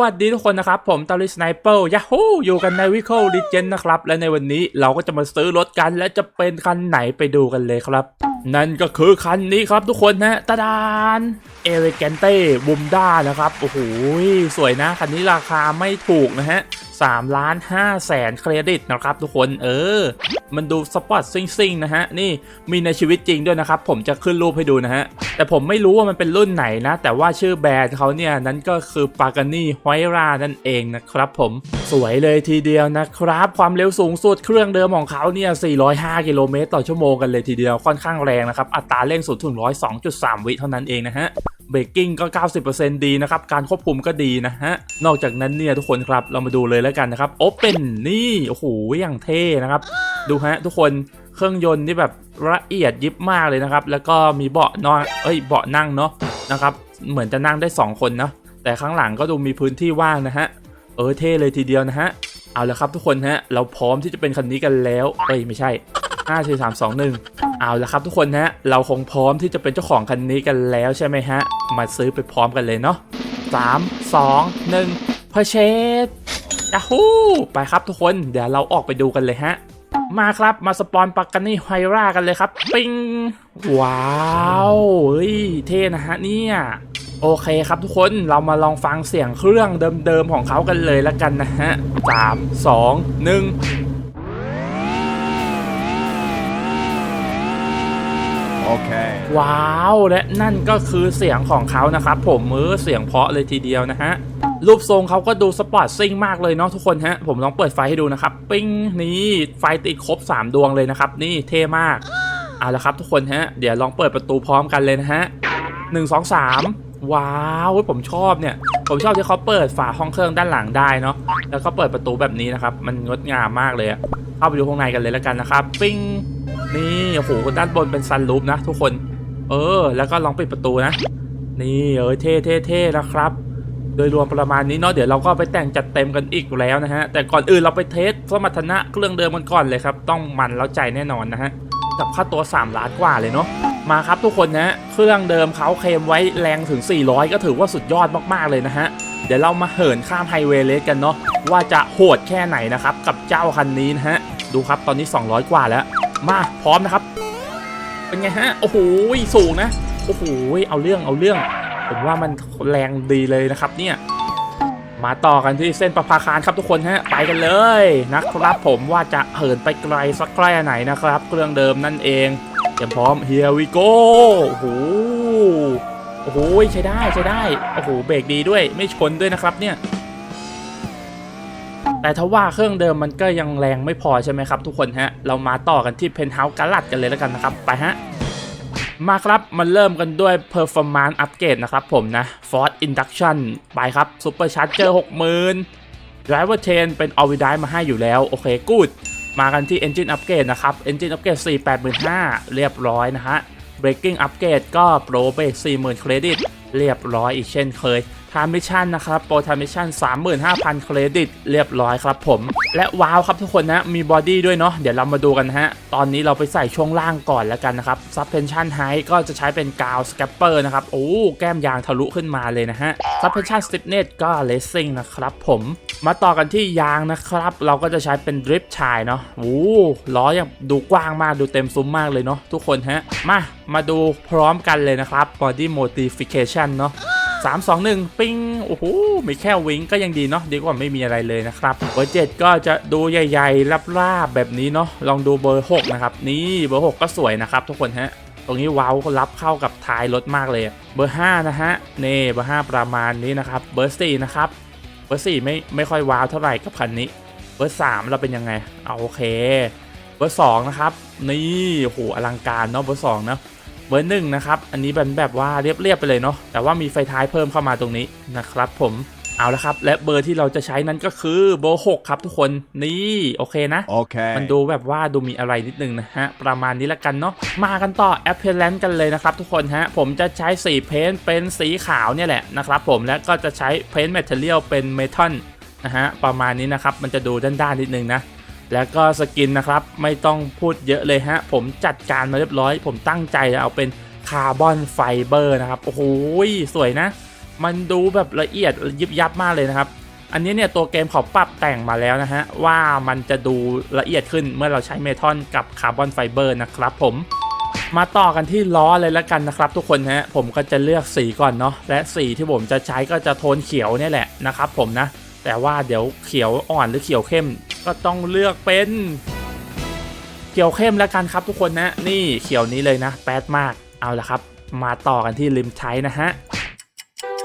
วัสดีทุกคนนะครับ ผมตอริสไนเปอร์ยะฮูอยู่กันในวิคโคล e เจนนะครับ และในวันนี้เราก็จะมาซื้อรถกัน และจะเป็นคันไหนไปดูกันเลยครับ นั่นก็คือคันนี้ครับทุกคนนะตาดานเอเ g กนเต้บุมด้านะครับ โอ้โห สวยนะ คันนี้ราคาไม่ถูกนะฮะ3ล้าน5แสนเครดิตนะครับทุกคนเออ มันดูสปอร์ตซิ่งๆนะฮะ นี่มีในชีวิตจริงด้วยนะครับ ผมจะขึ้นรูปให้ดูนะฮะ แต่ผมไม่รู้ว่ามันเป็นรุ่นไหนนะ แต่ว่าชื่อแบรนด์เขาเนี่ย นั้นก็คือปากานี่ไวรานั่นเองนะครับผมสวยเลยทีเดียวนะครับ ความเร็วสูงสุดเครื่องเดิมของเขาเนี่ย405กิโลเมตรต่อชั่วโมงกันเลยทีเดียวค่อนข้างแรงนะครับอัตราเร่งสูงถึง 102.3 วิเท่านั้นเองนะฮะเบรกกิ้งก็ 90%ดีนะครับ การควบคุมก็ดีนะฮะ นอกจากนั้นเนี่ยทุกคนครับ เรามาดูเลยแล้วกันนะครับ โอเปนนี่ โอ้โห อย่างเท่นะครับ ดูฮะทุกคน เครื่องยนต์ที่แบบละเอียดยิบมากเลยนะครับ แล้วก็มีเบาะนอนเอ้ย เบาะนั่งเนาะนะครับ เหมือนจะนั่งได้ 2 คนเนาะ แต่ข้างหลังก็ดูมีพื้นที่ว่างนะฮะ เออ เท่เลยทีเดียวนะฮะ เอาละครับทุกคนฮะ เราพร้อมที่จะเป็นคันนี้กันแล้ว เอ้ย ไม่ใช่ 5 4 3 2 1 เอาละครับทุกคนฮะ เราคงพร้อมที่จะเป็นเจ้าของคันนี้กันแล้วใช่ไหมฮะ มาซื้อไปพร้อมกันเลยเนาะ3 2 1 p u r c h a s e ยาฮูไปครับทุกคน เดี๋ยวเราออกไปดูกันเลยฮะ มาครับมาสปอนปักกันนี่ไฮรากันเลยครับ ปิงว้าวเฮ้ยเท่นะฮะเนี่ยโอเคครับทุกคนเรามาลองฟังเสียงเครื่องเดิมๆของเขากันเลยละกันนะฮะสามสองหนึ่ง ว้าว และนั่นก็คือเสียงของเขานะครับผมมือเสียงเพาะเลยทีเดียวนะฮะ รูปทรงเขาก็ดูสปอร์ตซิ่งมากเลยเนาะทุกคนฮะ ผมลองเปิดไฟให้ดูนะครับ ปิ้งนี่ไฟติดครบ 3 ดวงเลยนะครับ นี่เท่มากเอาละครับทุกคนฮะ เดี๋ยวลองเปิดประตูพร้อมกันเลยนะฮะหนึ่งสองสามว้าวผมชอบเนี่ย ผมชอบที่เขาเปิดฝาห้องเครื่องด้านหลังได้เนาะแล้วก็เปิดประตูแบบนี้นะครับ มันงดงามมากเลยอะเข้าไปดูข้างในกันเลยแล้วกันนะครับ ปิ้งนี่โอ้โหด้านบนเป็นซันรูฟนะทุกคน เออ แล้วก็ลองปิดประตูนะ นี่เออเท่เท่เท่นะครับ โดยรวมประมาณนี้เนาะเดี๋ยวเราก็ไปแต่งจัดเต็มกันอีกแล้วนะฮะ แต่ก่อนอื่นเราไปเทสสมรรถนะเครื่องเดิมกันก่อนเลยครับ ต้องมันแล้วใจแน่นอนนะฮะกับค่าตัว 3 ล้านกว่าเลยเนาะมาครับทุกคนนะเครื่องเดิมเขาเคลมไว้แรงถึง 400 ก็ถือว่าสุดยอดมากๆเลยนะฮะ เดี๋ยวเรามาเหินข้ามไฮเวย์เลสกันเนาะว่าจะโหดแค่ไหนนะครับ กับเจ้าคันนี้นะฮะ ดูครับตอนนี้ 200 กว่าแล้ว มาพร้อมนะครับ เป็นไงฮะ โอ้โหสูงนะ โอ้โหเอาเรื่องเอาเรื่อง ผมว่ามันแรงดีเลยนะครับเนี่ย มาต่อกันที่เส้นประภาคารครับทุกคนฮะ ไปกันเลย นะครับผมว่าจะเหินไปไกลสักแค่ไหนนะครับ เครื่องเดิมนั่นเองเตรียมพร้อม here we go โอ้โหโอ้โหใช้ได้ใช้ได้ โอ้โห เบรกดีด้วย ไม่ชนด้วยนะครับเนี่ย แต่ถ้าว่าเครื่องเดิมมันก็ยังแรงไม่พอใช่ไหมครับทุกคนฮะ เรามาต่อกันที่เพนท์เฮาส์กาลัดกันเลยแล้วกันนะครับ ไปฮะมาครับ มันเริ่มกันด้วย performance upgrade นะครับผมนะ Ford Induction ไปครับ Super Charger 60,000 Driver Chain เป็น All Wheel Drive มาให้อยู่แล้ว โอเคกูดมากันที่ Engine Upgrade นะครับ Engine Upgrade 485,000 เรียบร้อยนะฮะ Braking Upgrade ก็ Pro Brake 40,000 เครดิต เรียบร้อยอีกเช่นเคย Transmission นะครับ Pro Transmission 35,000 เครดิต เรียบร้อยครับผม และว้าวครับทุกคนนะมีบอดี้ด้วยเนาะเดี๋ยวเรามาดูกันนะฮะ ตอนนี้เราไปใส่ช่วงล่างก่อนแล้วกันนะครับ Suspension Height ก็จะใช้เป็นกาวสแคปเปอร์นะครับ โอ้ แก้มยางทะลุขึ้นมาเลยนะฮะ Suspension Stiffness ก็ Racing นะครับผมมาต่อกันที่ยางนะครับ เราก็จะใช้เป็นดริฟชายเนาะโอ้ล้อยังดูกว้างมากดูเต็มซุ้มมากเลยเนาะทุกคนฮะ มา มาดูพร้อมกันเลยนะครับ Body Modification เนาะ 3 2 1 ปิ้ง โอ้โหมีแค่วิงก็ยังดีเนาะดีกว่าไม่มีอะไรเลยนะครับ เบอร์เจ็ดก็จะดูใหญ่ๆราบๆแบบนี้เนาะลองดูเบอร์ 6 นะครับ นี่เบอร์ 6 ก็สวยนะครับทุกคนฮะตรงนี้ว้าวรับเข้ากับท้ายรถมากเลย เบอร์ 5 นะฮะนี่เบอร์ 5 ประมาณนี้นะครับ เบอร์ 4 นะครับ เบอร์ 4 ไม่ไม่ค่อยว้าวเท่าไหร่กับคันนี้ เบอร์ 3 เราเป็นยังไงเอาโอเค เบอร์ 2 นะครับ นี่โอ้โหอลังการเนาะเบอร์ 2 นะ เบอร์หนึ่งนะครับ อันนี้เป็นแบบว่าเรียบๆไปเลยเนาะ แต่ว่ามีไฟท้ายเพิ่มเข้ามาตรงนี้นะครับผม เอาละครับ และเบอร์ที่เราจะใช้นั้นก็คือเบอร์6ครับทุกคน นี่โอเคนะ Okay. มันดูแบบว่าดูมีอะไรนิดนึงนะฮะ ประมาณนี้ละกันเนาะ มากันต่อ Appearance กันเลยนะครับทุกคนฮะ ผมจะใช้สีเพนท์เป็นสีขาวเนี่ยแหละนะครับผม และก็จะใช้เพนท์แมทเทียลเป็นเมทัลนะฮะ ประมาณนี้นะครับ มันจะดูด้านๆนิดนึงนะ แล้วก็สกินนะครับไม่ต้องพูดเยอะเลยฮะ ผมจัดการมาเรียบร้อย ผมตั้งใจจะเอาเป็นคาร์บอนไฟเบอร์นะครับ โอ้โหสวยนะ มันดูแบบละเอียดยิบยับมากเลยนะครับ อันนี้เนี่ยตัวเกมเขาปรับแต่งมาแล้วนะฮะ ว่ามันจะดูละเอียดขึ้นเมื่อเราใช้เมทัลกับคาร์บอนไฟเบอร์นะครับผมมาต่อกันที่ล้อเลยแล้วกันนะครับ ทุกคนฮะผมก็จะเลือกสีก่อนเนาะและสีที่ผมจะใช้ก็จะโทนเขียวเนี่ยแหละนะครับผมนะแต่ว่าเดี๋ยวเขียวอ่อนหรือเขียวเข้ม ก็ต้องเลือกเป็นเขียวเข้มแล้วกันครับทุกคนนะ นี่เขียวนี้เลยนะ แป๊ดมากเอาละครับ มาต่อกันที่ริมใช้นะฮะ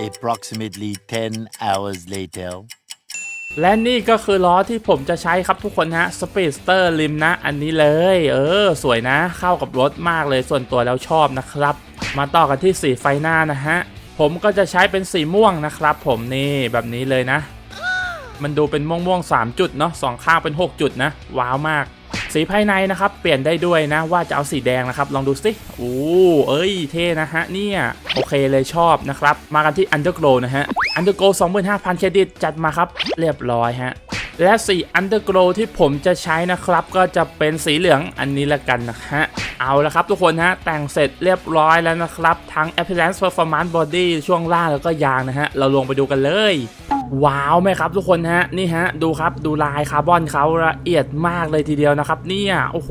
Approximately 10 hours later. และนี่ก็คือล้อที่ผมจะใช้ครับทุกคนฮะ Speedster ริมนะ อันนี้เลย เออ สวยนะ เข้ากับรถมากเลยส่วนตัวแล้วชอบนะครับ มาต่อกันที่สีไฟหน้านะฮะ ผมก็จะใช้เป็นสีม่วงนะครับ ผมนี่แบบนี้เลยนะ มันดูเป็นม่วงม่วงๆ3จุดเนาะสองข้างเป็น 6 จุดนะ ว้าวมาก สีภายในนะครับเปลี่ยนได้ด้วยนะว่าจะเอาสีแดงนะครับ ลองดูสิโอ้เอ้ย เท่นะฮะเนี่ย โอเคเลยชอบนะครับ มากันที่ Underglow นะฮะ Underglow 25,000 เครดิตจัดมาครับ เรียบร้อยฮะและสี Underglow ที่ผมจะใช้นะครับ ก็จะเป็นสีเหลืองอันนี้ละกันนะฮะเอาละครับทุกคนฮะ แต่งเสร็จเรียบร้อยแล้วนะครับ ทั้ง Appearance Performance Body ช่วงล่างแล้วก็ยางนะฮะ เราลงไปดูกันเลย ว้าวไหมครับทุกคนฮะนี่ฮะดูครับดูลายคาร์บอนเขาละเอียดมากเลยทีเดียวนะครับ เนี่ยโอ้โห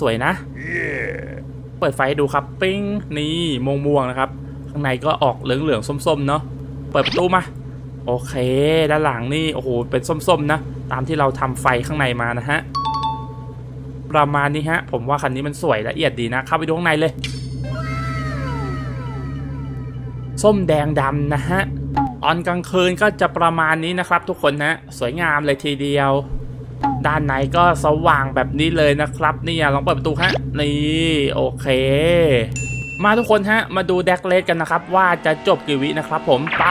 สวยนะ เปิดไฟดูครับปิ้งนี่ม่วงๆนะครับ ข้างในก็ออกเหลืองๆส้มๆเนาะเปิดประตูมาโอเค ด้านหลังนี่โอ้โหเป็นส้มๆนะตามที่เราทำไฟข้างในมานะฮะประมาณนี้ฮะ ผมว่าคันนี้มันสวยละเอียดดีนะเข้าไปดูข้างในเลย ส้มแดงดำนะฮะ ตอนกลางคืนก็จะประมาณนี้นะครับ ทุกคนนะสวยงามเลยทีเดียว ด้านในก็สว่างแบบนี้เลยนะครับเนี่ยลองเปิดประตูฮะนี่โอเค มาทุกคนฮะ มาดูแดกเลสกันนะครับ ว่าจะจบกี่วินะครับ ผมไป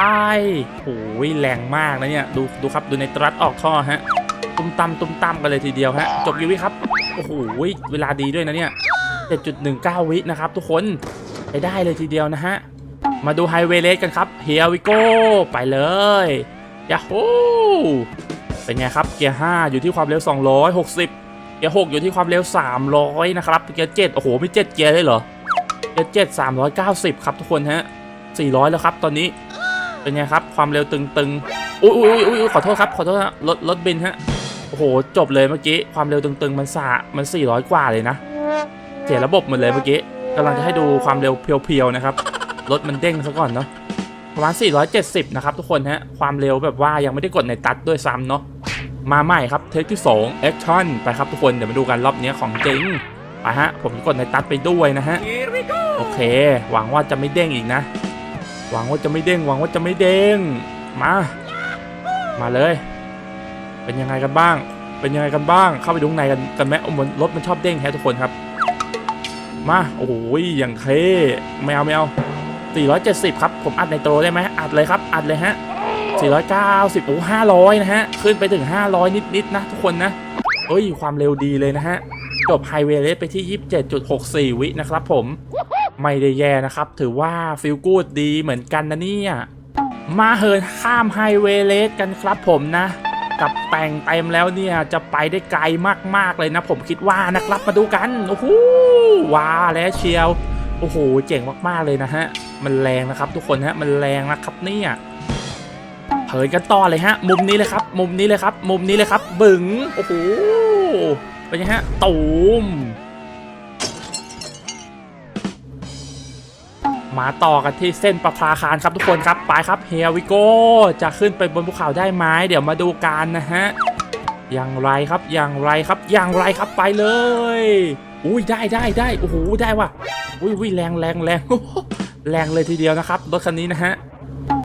โอ้ยแรงมากนะเนี่ยดูดูครับดูในตรัสออกท่อฮะตุ้มตำตุ้มตำกันเลยทีเดียวฮะจบกี่วิครับโอ้โหเวลาดีด้วยนะเนี่ย7.19 วินะครับ ทุกคนไปได้เลยทีเดียวนะฮะ มาดูไฮเวย์เลสกันครับ Here we go ไปเลยยาฮูเป็นไงครับ เกียร์ 5 อยู่ที่ความเร็ว 260 เกียร์ 6 อยู่ที่ความเร็ว 300 นะครับ เกียร์ 7 โอ้โห มี7เกียร์เลยเหรอ เกียร์ 7 390 ครับทุกคนฮะ 400 แล้วครับตอนนี้ เป็นไงครับ ความเร็วตึงๆ อุ้ยอุ้ยอุ้ยอุ๊ยขอโทษครับ ขอโทษฮะรถรถบินฮะ โอ้โห จบเลยเมื่อกี้ ความเร็วตึงๆ มันสะมัน 400 กว่าเลยนะ เสียระบบหมดเลยเมื่อกี้กำลังจะให้ดูความเร็วเพียวๆนะครับ รถมันเด้งซะก่อนเนาะประมาณ 470 นะครับทุกคนฮะความเร็วแบบว่ายังไม่ได้กดในตัดด้วยซ้ำเนาะมาใหม่ครับเทคที่2 Action ไปครับทุกคนเดี๋ยวมาดูกันรอบนี้ของจริงไปฮะผมกดในตัดไปด้วยนะฮะโอเค หวังว่าจะไม่เด้งอีกนะ หวังว่าจะไม่เด้งหวังว่าจะไม่เด้งมา มาเลย เป็นยังไงกันบ้าง เป็นยังไงกันบ้าง เข้าไปดูข้างในกันกันไหมโอ้โหรถมันชอบเด้งแฮะทุกคนครับ มาโอ้โหอย่างเท่ไม่เอาไม่เอา 470 ครับ ผมอัดในโตรได้ไหมอัดเลยครับ อัดเลยฮะ 490โอ้500 นะฮะ ขึ้นไปถึง 500 นิดๆนะทุกคนนะเอ้ย ความเร็วดีเลยนะฮะ จบไฮเวย์เลสไปที่ 27.64 วินะครับผม ไม่ได้แย่นะครับ ถือว่าฟิลกูดดีเหมือนกันนะเนี่ย มาเหินข้ามไฮเวย์เลสกันครับผมนะ กับแต่งเต็มแล้วเนี่ย จะไปได้ไกลมากๆเลยนะ ผมคิดว่านะครับมาดูกัน โอ้โหว้าแล้วเชียว โอ้โห เจ๋งมากๆเลยนะฮะ มันแรงนะครับ ทุกคนฮะมันแรงนะครับเนี่ยเหินกันต่อเลยฮะ มุมนี้เลยครับ มุมนี้เลยครับ มุมนี้เลยครับ บึ๋งโอ้โหเป็นไงฮะตูมมาต่อกันที่เส้นประภาคารครับทุกคนครับไปครับเฮียวิโก้จะขึ้นไปบนภูเขาได้ไหมเดี๋ยวมาดูกันนะฮะอย่างไรครับอย่างไรครับอย่างไรครับไปเลย อุ้ยได้ได้ได้โอ้โหได้ว่ะอุ้ยอุ้ยแรงแรงแรง แรงเลยทีเดียวนะครับรถคันนี้นะฮะ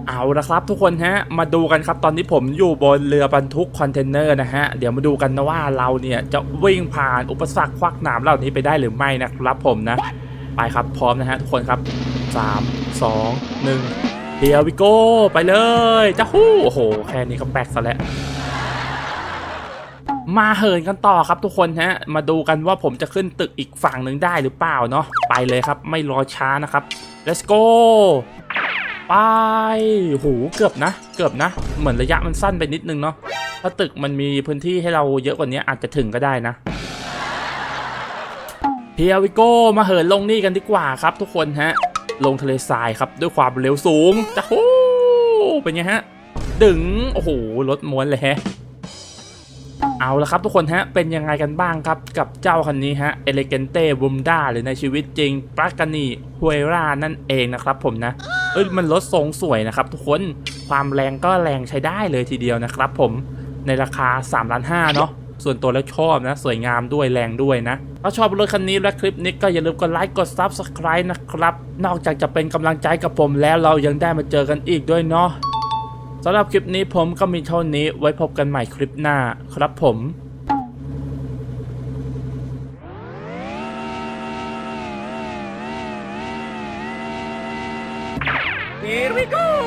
เอาละครับทุกคนฮะมาดูกันครับตอนนี้ผมอยู่บนเรือบรรทุกคอนเทนเนอร์นะฮะเดี๋ยวมาดูกันนะว่าเราเนี่ยจะวิ่งผ่านอุปสรรคควักหนามเหล่านี้ไปได้หรือไม่นะครับผมนะ ไปครับพร้อมนะฮะทุกคนครับ 3 2 1เดียววิโก้ไปเลยจ้าฮู้โอ้โหแค่นี้ก็แปลกซะแล้ว มาเหินกันต่อครับทุกคนฮะ มาดูกันว่าผมจะขึ้นตึกอีกฝั่งหนึ่งได้หรือเปล่าเนาะ ไปเลยครับ ไม่รอช้านะครับ let's go ไปโหเกือบนะ เกือบนะ เหมือนระยะมันสั้นไปนิดนึงเนาะ ถ้าตึกมันมีพื้นที่ให้เราเยอะกว่านี้อาจจะถึงก็ได้นะเฮียวิโก้มาเหินลงนี่กันดีกว่าครับทุกคนฮะ ลงทะเลทรายครับด้วยความเร็วสูงจะฮู้เป็นไงฮะ ดึง โอ้โห รถม้วนเลยฮะ เอาละครับทุกคนฮะ เป็นยังไงกันบ้างครับ กับเจ้าคันนี้ฮะ e l e g a n t e b u m d a หรือในชีวิตจริงปรากานีฮ u เ r a นั่นเองนะครับผมนะ เอ้ยมันรถทรงสวยนะครับทุกคนความแรงก็แรงใช้ได้เลยทีเดียวนะครับผมในราคา3ล้าน5เนาะส่วนตัวแล้วชอบนะ สวยงามด้วยแรงด้วยนะ ถ้าชอบรถคันนี้และคลิปนี้ก็อย่าลืมกดไลค์กด Subscribe นะครับ นอกจากจะเป็นกำลังใจกับผมแล้วเรายังได้มาเจอกันอีกด้วยเนาะ สำหรับคลิปนี้ผมก็มีเท่านี้ไว้พบกันใหม่คลิปหน้าครับผม Here we go!